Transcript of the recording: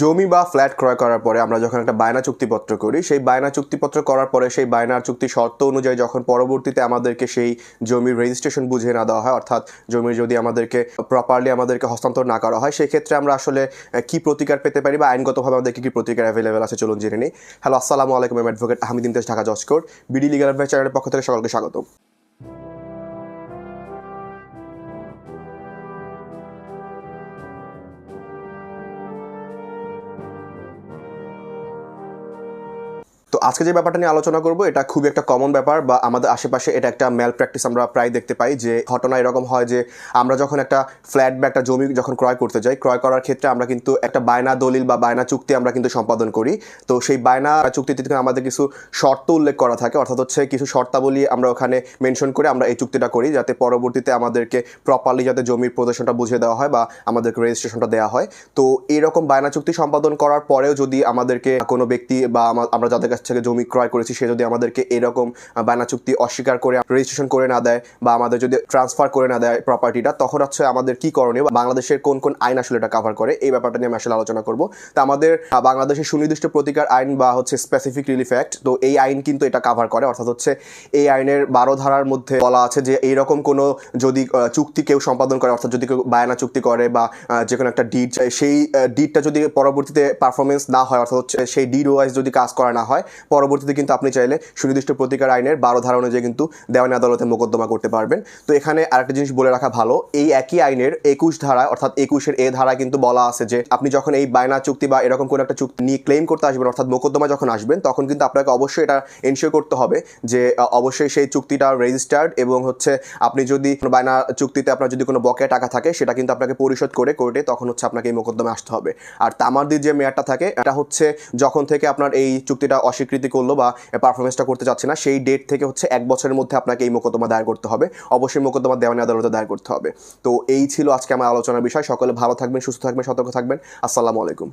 জমি বা ফ্ল্যাট ক্রয় করার পরে আমরা যখন একটা বায়না চুক্তিপত্র করি, সেই বায়না চুক্তিপত্র করার পরে সেই বায়নার চুক্তি শর্ত অনুযায়ী যখন পরবর্তীতে আমাদেরকে সেই জমির রেজিস্ট্রেশন বুঝিয়ে না দেওয়া হয়, অর্থাৎ জমির যদি আমাদেরকে প্রপারলি আমাদেরকে হস্তান্তর না করা হয় সেই ক্ষেত্রে আমরা আসলে কি প্রতিকার পেতে পারি বা আইনগতভাবে আমাদেরকে কি প্রতিকার অ্যাভেলেবেল আছে চলুন জেনে নিই। হ্যালো আসসালামু আলাইকুম অ্যাডভোকেট আহমেদ ইমতেজ ঢাকা জজ কোর্ট। বিডি লিগাল অ্যাডভাইস চ্যানেলের পক্ষ থেকে সকলকে স্বাগত তো আজকে যে ব্যাপারটা নিয়ে আলোচনা করব, এটা খুবই একটা কমন ব্যাপার বা আমাদের আশেপাশে এটা একটা ম্যাল প্র্যাকটিস আমরা প্রায় দেখতে পাই যে ঘটনা এরকম হয় যে আমরা যখন একটা ফ্ল্যাট বা একটা জমি যখন ক্রয় করতে যাই, ক্রয় করার ক্ষেত্রে আমরা কিন্তু একটা বায়না দলিল বা বায়না চুক্তি আমরা কিন্তু সম্পাদন করি। তো সেই বায়না চুক্তিতে কিন্তু আমাদের কিছু শর্ত উল্লেখ করা থাকে, অর্থাৎ হচ্ছে কিছু শর্তাবলী আমরা ওখানে মেনশন করে আমরা এই চুক্তিটা করি যাতে পরবর্তীতে আমাদেরকে প্রপারলি যাতে জমির প্রদর্শনটা বুঝিয়ে দেওয়া হয় বা আমাদেরকে রেজিস্ট্রেশনটা দেওয়া হয়। তো এরকম বায়না চুক্তি সম্পাদন করার পরেও যদি আমাদেরকে কোনো ব্যক্তি বা আমরা যাদের কাছ থেকে জমি ক্রয় করেছি, সে যদি আমাদেরকে এরকম বায়না চুক্তি অস্বীকার করে রেজিস্ট্রেশন করে না দেয় বা আমাদের যদি ট্রান্সফার করে না দেয় প্রপার্টিটা তখন হচ্ছে আমাদের কি করণীয় বাংলাদেশের কোন কোন আইন আসলে এটা কাভার করে? এই ব্যাপারটা নিয়ে আমি আসলে আলোচনা করব। তো আমাদের বাংলাদেশের সুনির্দিষ্ট প্রতিকার আইন বা হচ্ছে স্পেসিফিক রিলিফ অ্যাক্ট তো এই আইন কিন্তু এটা কাভার করে। অর্থাৎ হচ্ছে এই আইনের বারো ধারার মধ্যে বলা আছে যে এইরকম কোনো যদি চুক্তি কেউ সম্পাদন করে, অর্থাৎ যদি কেউ বায়না চুক্তি করে বা যে কোনো একটা ডিড সেই ডিডটা যদি পরবর্তীতে পারফরমেন্স না হয়, অর্থাৎ হচ্ছে সেই ডিড ওয়াইজ যদি কাজ করা না হয় পরবর্তীতে কিন্তু আপনি চাইলে সুনির্দিষ্ট প্রতিকার আইনের বারো ধারা অনুযায়ী কিন্তু দেওয়ানি আদালতে মোকদ্দমা করতে পারবেন। তো এখানে আরেকটা জিনিস বলে রাখা ভালো, এই একই আইনের একুশ ধারা, অর্থাৎ একুশের এ ধারা কিন্তু বলা আছে যে আপনি যখন এই বায়না চুক্তি বা এরকম কোনো একটা চুক্তি নিয়ে ক্লেম করতে আসবেন, অর্থাৎ মোকদ্দমা যখন আসবেন, তখন কিন্তু আপনাকে অবশ্যই এটা এনশিওর করতে হবে যে অবশ্যই সেই চুক্তিটা রেজিস্টার্ড এবং হচ্ছে আপনি যদি বায়না চুক্তিতে আপনার যদি কোনো বকেয়া টাকা থাকে, সেটা কিন্তু আপনাকে পরিশোধ করে কোর্টে তখন হচ্ছে আপনাকে এই মোকদ্দমে আসতে হবে। আর তামারদির যে মেয়াদটা থাকে, এটা হচ্ছে যখন থেকে আপনার এই চুক্তিটা অস্বীকৃতি করল বা পারফরমেন্সটা করতে চাচ্ছে না, সেই ডেট থেকে হচ্ছে এক বছরের মধ্যে আপনাকে এই মোকদ্দমা দায়ের করতে হবে। অবশ্যই মোকদ্দমা দেওয়ানি আদালতে দায়ের করতে হবে। তো এই ছিল আজকে আমার আলোচনার বিষয়। সকলে ভালো থাকবেন, সুস্থ থাকবেন, সতর্ক থাকবেন। আসসালামু আলাইকুম।